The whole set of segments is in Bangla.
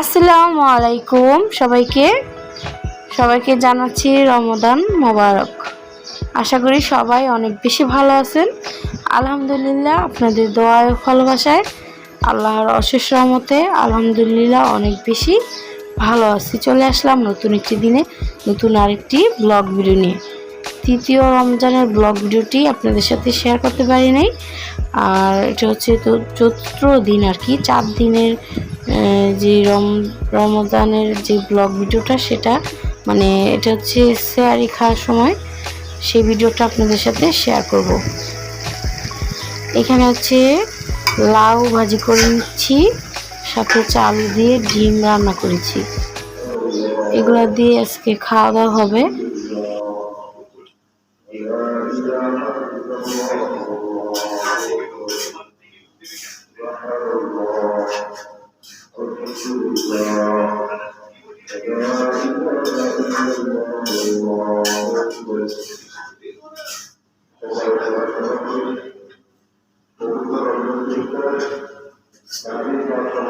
আসসালামু আলাইকুম সবাইকে। সবাইকে জানাচ্ছি রমদান মোবারক। আশা করি সবাই অনেক বেশি ভালো আছেন। আলহামদুলিল্লাহ আপনাদের দোয়ায় ভালোবাসায় আল্লাহর অশেষ রহমতে আলহামদুলিল্লাহ অনেক বেশি ভালো আছি। চলে আসলাম নতুন একটি দিনে নতুন আরেকটি ব্লগ ভিডিও নিয়ে। তৃতীয় রমজানের ব্লগ ভিডিওটি আপনাদের সাথে শেয়ার করতে পারি নাই। আর এটা হচ্ছে তো চৈত্র দিন আর কি, চার দিনের যে রম, রমজানের যে ব্লগ ভিডিওটা, সেটা মানে এটা হচ্ছে শেয়ারি খাওয়ার সময়, সেই ভিডিওটা আপনাদের সাথে শেয়ার করব। এখানে হচ্ছে লাউ ভাজি করে নিচ্ছি, সাথে চাল দিয়ে ডিম রান্না করেছি। এগুলো দিয়ে আজকে খাওয়া দাওয়া হবে।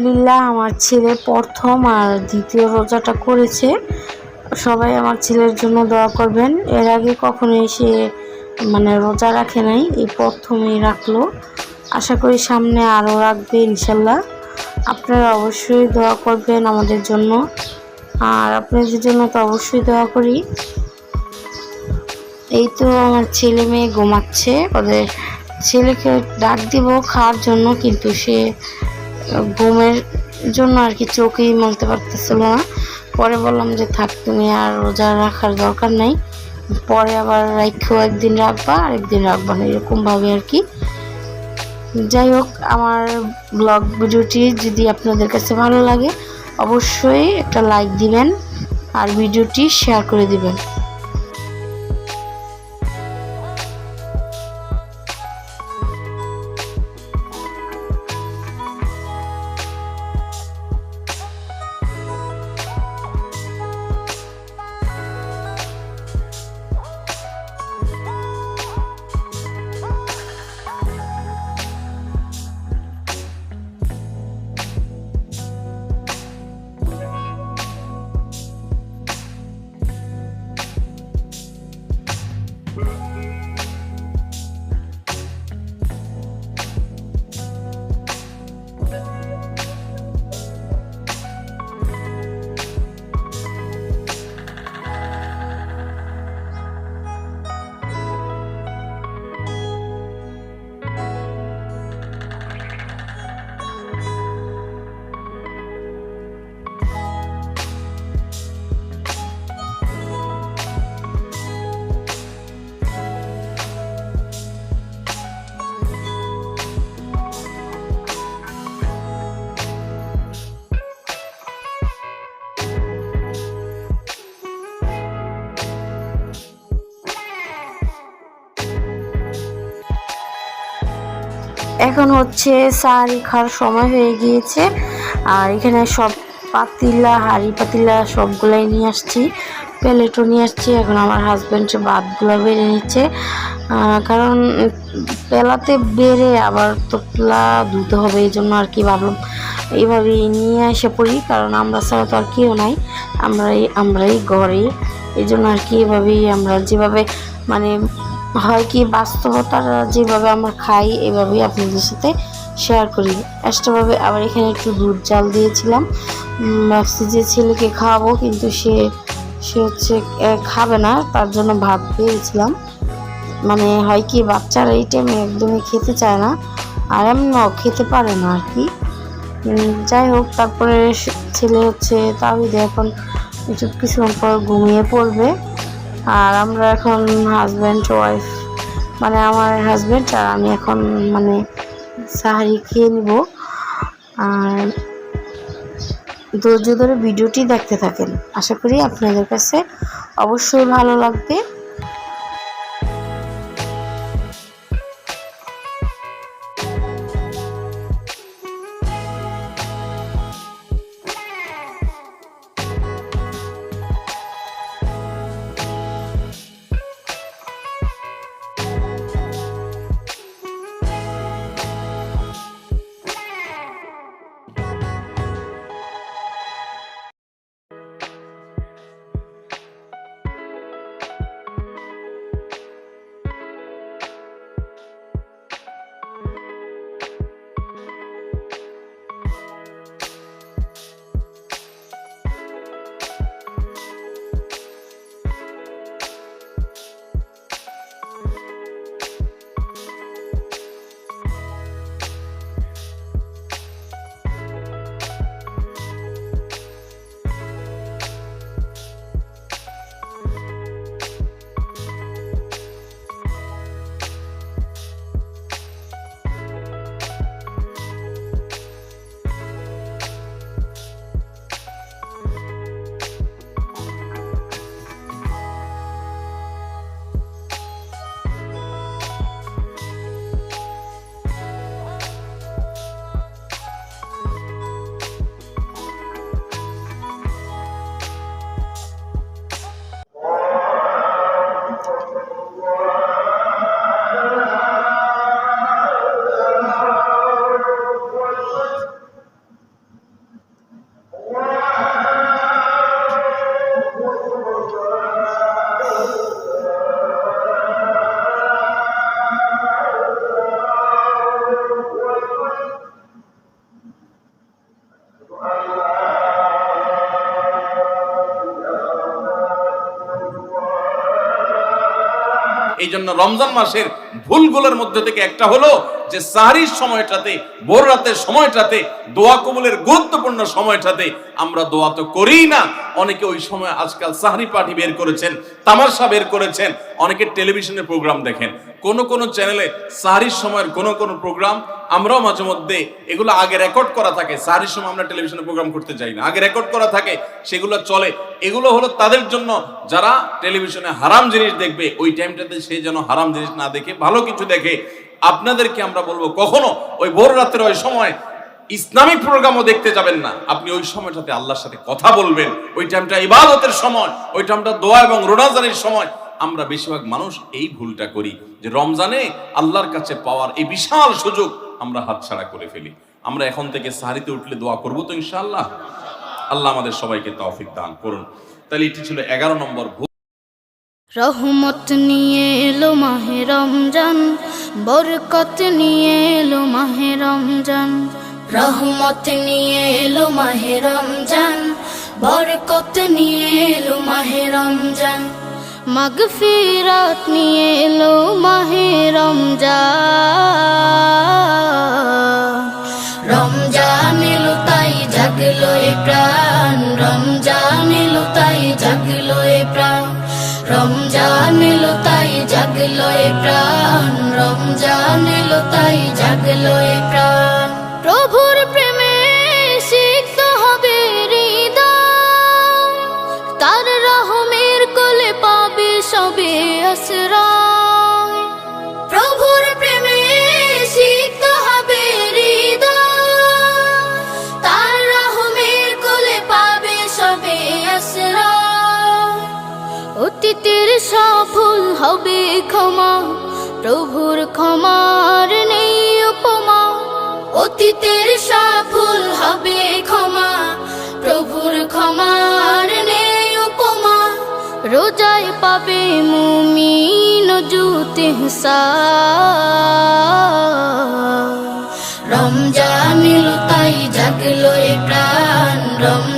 আলহামদুলিল্লাহ, আমার ছেলে প্রথম আর দ্বিতীয় রোজাটা করেছে। সবাই আমার ছেলের জন্য দোয়া করবেন। এর আগে কখনোই সে মানে রোজা রাখে নাই, এই প্রথমেই রাখল। আশা করি সামনে আরও রাখবে, ইনশাল্লাহ। আপনারা অবশ্যই দোয়া করবেন আমাদের জন্য। আর আপনাদের জন্য তো অবশ্যই দোয়া করি। এই তো আমার ছেলে মেয়ে ঘুমাচ্ছে। ওদের ছেলেকে ডাক দিব খাওয়ার জন্য, কিন্তু সে ঘুমের জন্য আর কি চোখেই মানতে পারতেছিল না। পরে বললাম যে, থাক, তুমি আর রোজা রাখার দরকার নাই। পরে আবার রাখো একদিন রাখবা আর একদিন রাখবা না। এরকমভাবে আর কি। যাই হোক, আমার ব্লগ ভিডিওটি যদি আপনাদের কাছে ভালো লাগে, অবশ্যই একটা লাইক দিবেন আর ভিডিওটি শেয়ার করে দিবেন। এখন হচ্ছে সারি খাওয়ার সময় হয়ে গিয়েছে। আর এখানে সব পাতিলা, হাঁড়ি পাতিলা সবগুলাই নিয়ে আসছি, প্লেটও নিয়ে আসছি। এখন আমার হাজব্যান্ড ভাতগুলো বেড়ে নিচ্ছে। কারণ পেলাতে বেড়ে আবার তোপলা ধুতে হবে এই জন্য আর কি ভাবলাম এইভাবেই নিয়ে এসে পড়ি। কারণ আমরা ছাড়া তো আর কেউ নাই। আমরাই আমরাই ঘরে। এই জন্য আর কি এভাবেই আমরা যেভাবে মানে হয় কি বাস্তবতার যেভাবে আমরা খাই, এভাবেই আপনাদের সাথে শেয়ার করি। এক্সট্রাভাবে আবার এখানে একটু দুধ জাল দিয়েছিলাম। ভাবছি যে ছেলেকে খাওয়াবো, কিন্তু সে সে হচ্ছে খাবে না, তার জন্য ভাত পেয়েছিলাম মানে হয় কি, বাচ্চারা এই টাইমে একদমই খেতে চায় না, আর এমনও খেতে পারে না আর কি। যাই হোক, তারপরে ছেলে হচ্ছে তাহিদ এখন একটু কিছুক্ষণ পর ঘুমিয়ে পড়বে। আর আমরা এখন হাজব্যান্ড ওয়াইফ মানে আমার হাজব্যান্ড আর আমি এখন মানে সাহারি খেয়ে নিব। আর ধৈর্য ধরে ভিডিওটি দেখতে থাকেন। আশা করি আপনাদের কাছে অবশ্যই ভালো লাগবে। এই জন্য রমজান মাসের ভুলগুলোর মধ্যে থেকে একটা হলো যে সাহারির সময়টাতে, ভোর রাতের সময়টাতে, দোয়া কবুলের গুরুত্বপূর্ণ সময়টাতে আমরা দোয়া তো করিই না। অনেকে ওই সময় আজকাল সাহারি পার্টি বের করেছেন, তামাশা বের করেছেন, অনেকে টেলিভিশনে প্রোগ্রাম দেখেন। কোন কোন চ্যানেলে সাহারির সময়ের কোন কোন প্রোগ্রাম আমরাও মাঝে মধ্যে এগুলো আগে রেকর্ড করা থাকে। সাহারির সময় আমরা টেলিভিশনে প্রোগ্রাম করতে যাই না। আগে রেকর্ড করা থাকে, সেগুলো চলে। এগুলো হলো তাদের জন্য যারা টেলিভিশনে হারাম জিনিস দেখবে, ওই টাইমটাতে সে যেন হারাম জিনিস না দেখে, ভালো কিছু দেখে। আপনাদেরকে আমরা বলব, কখনো ওই ভোর রাতের ওই সময় ইসলামিক প্রোগ্রামও দেখতে যাবেন না। আপনি ওই সময়টাতে আল্লাহর সাথে কথা বলবেন। ওই টাইমটা ইবাদতের সময়, ওই টাইমটা দোয়া এবং রোনাজানের সময়। আমরা বেশিরভাগ মানুষ এই ভুলটা করি যে রমজানে আল্লাহর কাছে পাওয়ার এই বিশাল সুযোগ আমরা হাতছাড়া করে ফেলি। আমরা এখন থেকে সাহারিতে উঠলে দোয়া করব তো ইনশাআল্লাহ। আল্লাহ আমাদের সবাইকে তৌফিক দান করুন। তাহলে এটি ছিল এগারো নম্বর রহমত নিয়ে এলো মাহে রমজান, বরকত নিয়ে এলো মাহে রমজান। রহমত নিয়ে এলো মাহে রমজান, বরকত নিয়ে এলো মাহে রমজান। মাগফিরাত নিয়ে এলো মাহে রমজান। রমজান এলো তাই জাগলো এ প্রাণ, রমজান এলো তাই জাগলো এ প্রাণ, রমজান এলো তাই জাগলো এ প্রাণ, রমজান এলো তাই জাগলো এ প্রাণ। আশ্রয়। প্রভুর তার রহমের কোলে পাবে সবে আশ্রয়। অতীতের সফল হবে ক্ষমা। প্রভুর ক্ষমার নেই উপমা। অতীতের সফল হবে ক্ষমা। প্রভুর ক্ষমার নেই উপমা। রোজায় মুমিন জুতে রমজানিল তাই জাগলো এ প্রাণ রমজান